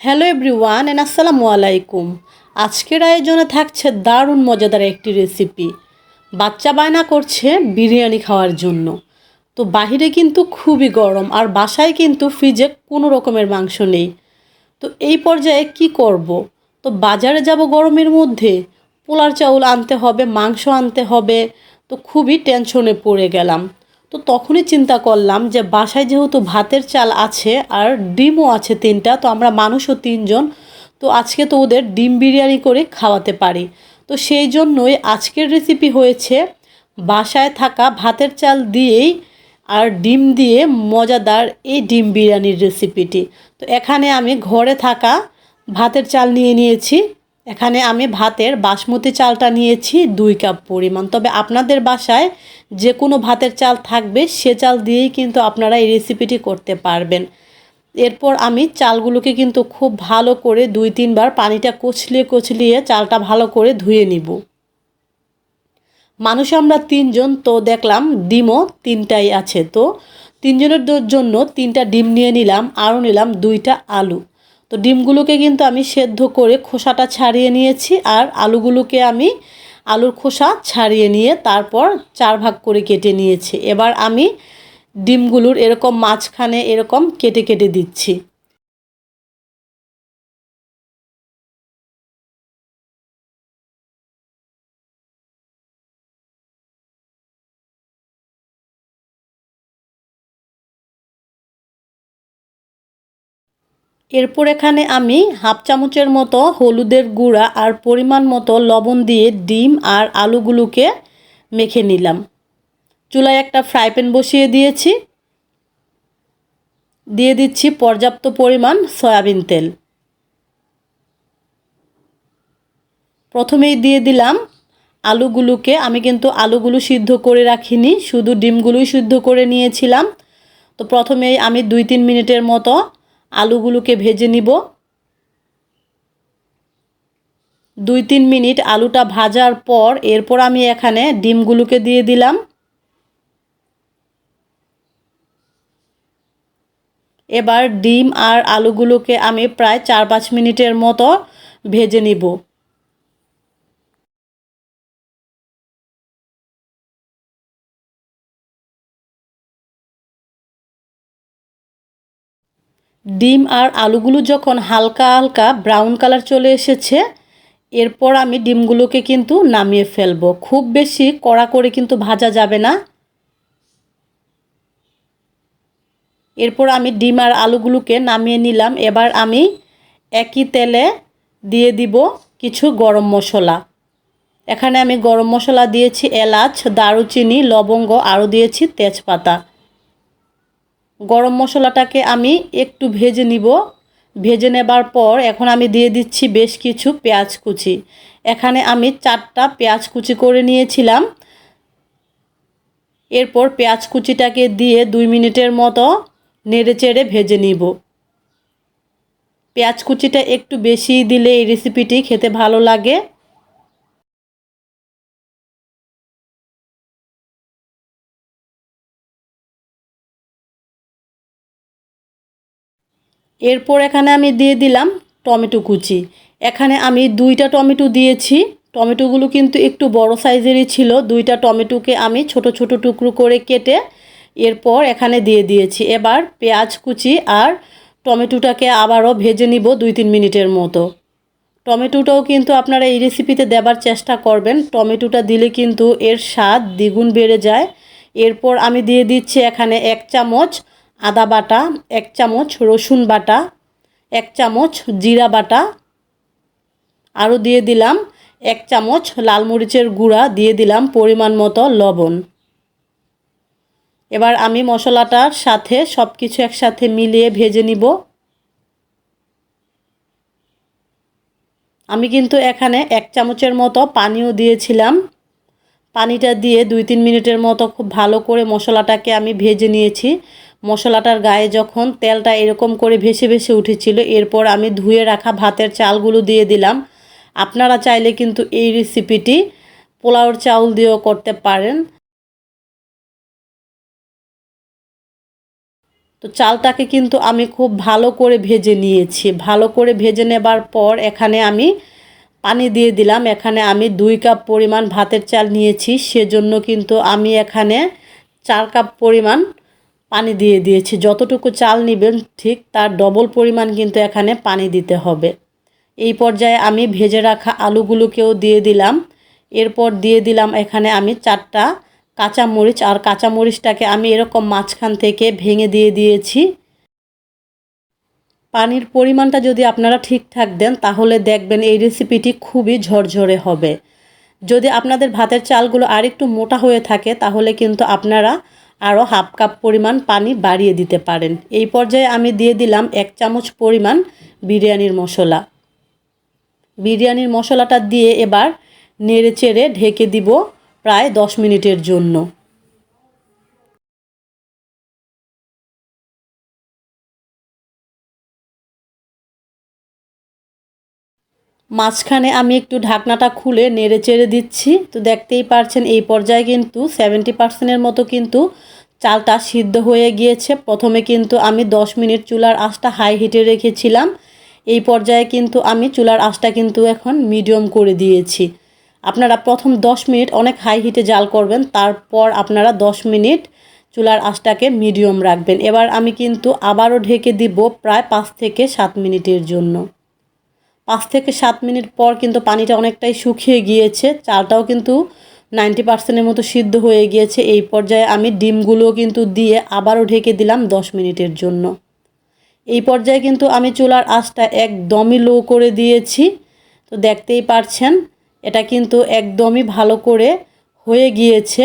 Hello everyone and আসসালামু আলাইকুম আজকের আয়োজনে থাকছে দারুণ মজাদার একটি রেসিপি বাচ্চা বায়না করছে বিরিয়ানি খাওয়ার জন্য। তো বাহিরে কিন্তু খুবই গরম আর বাসায় কিন্তু ফ্রিজে কোনো রকমের মাংস নেই। তো এই পর্যায়ে কি করব? তো বাজারে যাব গরমের মধ্যে। পোলার চাউল আনতে হবে, মাংস আনতে হবে। তো খুবই টেনশনে পড়ে গেলাম। তো তখনই চিন্তা করলাম যে বাসায় যেহেতু ভাতের চাল আছে আর ডিমও আছে তিনটা, তো আমরা মানুষও তিনজন, তো আজকে তো ওদের ডিম বিরিয়ানি করে খাওয়াতে পারি। তো সেই জন্যই আজকের রেসিপি হয়েছে বাসায় থাকা ভাতের চাল দিয়েই আর ডিম দিয়ে মজাদার এই ডিম বিরিয়ানির রেসিপিটি তো এখানে আমি ঘরে থাকা ভাতের চাল নিয়ে নিয়েছি। এখানে আমি ভাতের বাসমতি চালটা নিয়েছি দুই কাপ পরিমাণ। তবে আপনাদের বাসায় যে কোনো ভাতের চাল থাকবে, সে চাল দিয়েই কিন্তু আপনারা এই রেসিপিটি করতে পারবেন। এরপর আমি চালগুলোকে কিন্তু খুব ভালো করে দুই তিনবার পানিটা কচলিয়ে কচলিয়ে চালটা ভালো করে ধুয়ে নিব। মানুষ আমরা তিনজন, তো দেখলাম ডিমও তিনটাই আছে। তো তিনজনের জন্য তিনটা ডিম নিয়ে নিলাম, আরও নিলাম দুইটা আলু। তো ডিমগুলোকে কিন্তু আমি সেদ্ধ করে খোসাটা ছাড়িয়ে নিয়েছি আর আলুগুলোকে আমি আলুর খোসা ছাড়িয়ে নিয়ে তারপর চার ভাগ করে কেটে নিয়েছি। এবার আমি ডিমগুলোর এরকম মাঝখানে এরকম কেটে কেটে দিচ্ছি। এরপর এখানে আমি হাফ চামচের মতো হলুদের গুঁড়া আর পরিমাণ মতো লবণ দিয়ে ডিম আর আলুগুলোকে মেখে নিলাম। চুলায় একটা ফ্রাই প্যান বসিয়ে দিয়েছি। দিয়ে দিচ্ছি পর্যাপ্ত পরিমাণ সয়াবিন তেল। প্রথমেই দিয়ে দিলাম আলুগুলোকে। আমি কিন্তু আলুগুলো সিদ্ধ করে রাখিনি, শুধু ডিমগুলোই সিদ্ধ করে নিয়েছিলাম। তো প্রথমেই আমি দুই তিন মিনিটের মতো আলুগুলোকে ভেজে নিব। দুই তিন মিনিট আলুটা ভাজার পর এরপর আমি এখানে ডিমগুলোকে দিয়ে দিলাম। এবার ডিম আর আলুগুলোকে আমি প্রায় চার পাঁচ মিনিটের মতো ভেজে নিব। ডিম আর আলুগুলো যখন হালকা হালকা ব্রাউন কালার চলে এসেছে, এরপর আমি ডিমগুলোকে কিন্তু নামিয়ে ফেলব। খুব বেশি কড়া করে কিন্তু ভাজা যাবে না। এরপর আমি ডিম আর আলুগুলোকে নামিয়ে নিলাম। এবার আমি একই তেলে দিয়ে দিব কিছু গরম মশলা। এখানে আমি গরম মশলা দিয়েছি, এলাচ, দারুচিনি, লবঙ্গ, আরও দিয়েছি তেজপাতা। গরম মশলাটাকে আমি একটু ভেজে নিব। ভেজে নেবার পর এখন আমি দিয়ে দিচ্ছি বেশ কিছু পেঁয়াজ কুচি। এখানে আমি চারটা পেঁয়াজ কুচি করে নিয়েছিলাম। এরপর পেঁয়াজ কুচিটাকে দিয়ে দুই মিনিটের মতো নেড়ে চেড়ে ভেজে নিব। পেঁয়াজ কুচিটা একটু বেশি দিলে এই রেসিপিটি খেতে ভালো লাগে। এরপর এখানে আমি দিয়ে দিলাম টমেটো কুচি। এখানে আমি দুইটা টমেটো দিয়েছি। টমেটোগুলো কিন্তু একটু বড় সাইজেরই ছিল। দুইটা টমেটোকে আমি ছোট ছোট টুকরো করে কেটে এরপর এখানে দিয়ে দিয়েছি। এবার পেঁয়াজ কুচি আর টমেটোটাকে আবারও ভেজে নিব দুই তিন মিনিটের মতো। টমেটোটাও কিন্তু আপনারা এই রেসিপিতে দেবার চেষ্টা করবেন। টমেটোটা দিলে কিন্তু এর স্বাদ দ্বিগুণ বেড়ে যায়। এরপর আমি দিয়ে দিচ্ছি এখানে এক চামচ আদা বাটা, এক চামচ রসুন বাটা, এক চামচ জিরা বাটা, আরও দিয়ে দিলাম এক চামচ লাল মরিচের গুঁড়া, দিয়ে দিলাম পরিমাণ মতো লবণ। এবার আমি মশলাটার সাথে সব কিছু একসাথে মিলিয়ে ভেজে নিব। আমি কিন্তু এখানে এক চামচের মতো পানিও দিয়েছিলাম। পানিটা দিয়ে দুই তিন মিনিটের মতো খুব ভালো করে মশলাটাকে আমি ভেজে নিয়েছি। মশলাটার গায়ে যখন তেলটা এরকম করে ভেসে ভেসে উঠেছিল, এরপর আমি ধুয়ে রাখা ভাতের চালগুলো দিয়ে দিলাম। আপনারা চাইলে কিন্তু এই রেসিপিটি পোলাওর চাউল দিয়েও করতে পারেন। তো চালটাকে কিন্তু আমি খুব ভালো করে ভেজে নিয়েছি। ভালো করে ভেজে নেবার পর এখানে আমি পানি দিয়ে দিলাম। এখানে আমি দুই কাপ পরিমাণ ভাতের চাল নিয়েছি। সেজন্য কিন্তু আমি এখানে চার কাপ পরিমাণ পানি দিয়ে দিয়েছি। যতটুকু চাল নেবেন ঠিক তার ডবল পরিমাণ কিন্তু এখানে পানি দিতে হবে। এই পর্যায়ে আমি ভেজে রাখা আলুগুলোকেও দিয়ে দিলাম। এরপর দিয়ে দিলাম এখানে আমি চারটা কাঁচামরিচ আর কাঁচামরিচটাকে আমি এরকম মাঝখান থেকে ভেঙে দিয়ে দিয়েছি। পানির পরিমাণটা যদি আপনারা ঠিকঠাক দেন তাহলে দেখবেন এই রেসিপিটি খুবই ঝরঝরে হবে। যদি আপনাদের ভাতের চালগুলো আরেকটু মোটা হয়ে থাকে তাহলে কিন্তু আপনারা আরও হাফ কাপ পরিমাণ পানি বাড়িয়ে দিতে পারেন। এই পর্যায়ে আমি দিয়ে দিলাম এক চামচ পরিমাণ বিরিয়ানির মশলা। বিরিয়ানির মশলাটা দিয়ে এবার নেড়ে চেড়ে ঢেকে দিব প্রায় দশ মিনিটের জন্য। মাঝখানে আমি একটু ঢাকনাটা খুলে নেড়ে চেড়ে দিচ্ছি। তো দেখতেই পারছেন, এই পর্যায়ে কিন্তু সেভেন্টি পার্সেন্টের মতো কিন্তু চালটা সিদ্ধ হয়ে গিয়েছে। প্রথমে কিন্তু আমি দশ মিনিট চুলার আঁচটা হাই হিটে রেখেছিলাম। এই পর্যায়ে কিন্তু আমি চুলার আঁচটা কিন্তু এখন মিডিয়াম করে দিয়েছি। আপনারা প্রথম দশ মিনিট অনেক হাই হিটে জাল করবেন, তারপর আপনারা দশ মিনিট চুলার আঁচটাকে মিডিয়াম রাখবেন। এবার আমি কিন্তু আবারও ঢেকে দিব প্রায় পাঁচ থেকে সাত মিনিটের জন্য। পাঁচ থেকে সাত মিনিট পর কিন্তু পানিটা অনেকটাই শুকিয়ে গিয়েছে। চালটাও কিন্তু নাইনটি পার্সেন্টের মতো সিদ্ধ হয়ে গিয়েছে। এই পর্যায়ে আমি ডিমগুলোও কিন্তু দিয়ে আবারও ঢেকে দিলাম দশ মিনিটের জন্য। এই পর্যায়ে কিন্তু আমি চুলার আঁচটা একদমই লো করে দিয়েছি। তো দেখতেই পারছেন, এটা কিন্তু একদমই ভালো করে হয়ে গিয়েছে।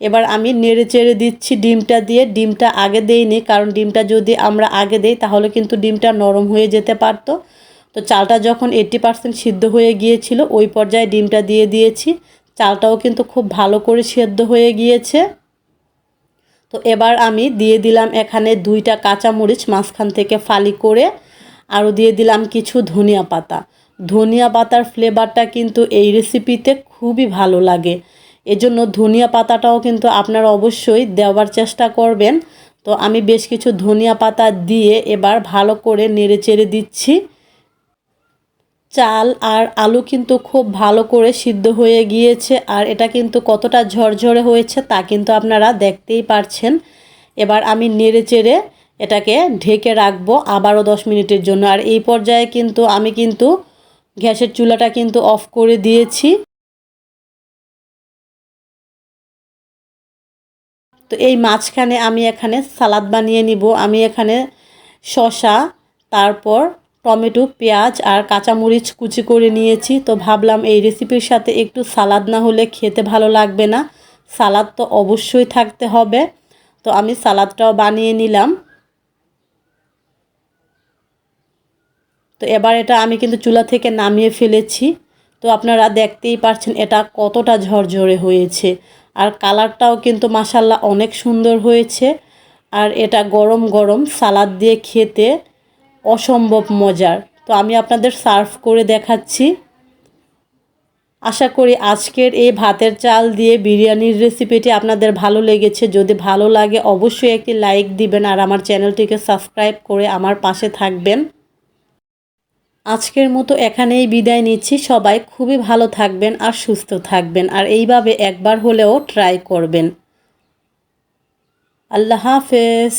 এবার আমি নেড়ে চেড়ে দিচ্ছি ডিমটা দিয়ে। ডিমটা আগে দেইনি, কারণ ডিমটা যদি আমরা আগে দেই তাহলে কিন্তু ডিমটা নরম হয়ে যেতে পারতো। তো চালটা যখন এইট্টি পার্সেন্ট সিদ্ধ হয়ে গিয়েছিল, ওই পর্যায়ে ডিমটা দিয়ে দিয়েছি। চালটাও কিন্তু খুব ভালো করে সেদ্ধ হয়ে গিয়েছে। তো এবার আমি দিয়ে দিলাম এখানে দুইটা কাঁচামরিচ, মাঝখান থেকে ফালি করে, আরও দিয়ে দিলাম কিছু ধনিয়া পাতা। ধনিয়া পাতার ফ্লেভারটা কিন্তু এই রেসিপিতে খুবই ভালো লাগে। এজন্য ধনিয়া পাতাটাও কিন্তু আপনারা অবশ্যই দেওয়ার চেষ্টা করবেন। তো আমি বেশ কিছু ধনিয়া পাতা দিয়ে এবার ভালো করে নেড়ে চেড়ে দিচ্ছি। চাল আর আলু কিন্তু খুব ভালো করে সিদ্ধ হয়ে গিয়েছে, আর এটা কিন্তু কতটা ঝরঝরে হয়েছে তা কিন্তু আপনারা দেখতেই পারছেন। এবার আমি নেড়ে চেড়ে এটাকে ঢেকে রাখব আবারও দশ মিনিটের জন্য। আর এই পর্যায়ে কিন্তু আমি কিন্তু গ্যাসের চুলাটা কিন্তু অফ করে দিয়েছি। তো এই মাঝখানে আমি এখানে সালাদ বানিয়ে নিব। আমি এখানে শশা তারপর টমেটো, পেঁয়াজ আর কাঁচামরিচ কুচি করে নিয়েছি। তো ভাবলাম এই রেসিপির সাথে একটু সালাদ না হলে খেতে ভালো লাগবে না। সালাদ তো অবশ্যই থাকতে হবে। তো আমি সালাদটাও বানিয়ে নিলাম। তো এবার এটা আমি কিন্তু চুলা থেকে নামিয়ে ফেলেছি। তো আপনারা দেখতেই পারছেন এটা কতটা ঝরঝরে হয়েছে। আর কালারটাও কিন্তু মাসাল্লা অনেক সুন্দর হয়েছে। আর এটা গরম গরম সালাদ দিয়ে খেতে অসম্ভব মজার। তো আমি আপনাদের সার্ভ করে দেখাচ্ছি। আশা করি আজকের এই ভাতের চাল দিয়ে বিরিয়ানির রেসিপিটি আপনাদের ভালো লেগেছে। যদি ভালো লাগে অবশ্যই একটি লাইক দিবেন আর আমার চ্যানেলটিকে সাবস্ক্রাইব করে আমার পাশে থাকবেন। আজকের মতো এখানেই বিদায় নিচ্ছি। সবাই খুবই ভালো থাকবেন আর সুস্থ থাকবেন। আর এইভাবে একবার হলেও ট্রাই করবেন। আল্লাহ হাফেজ।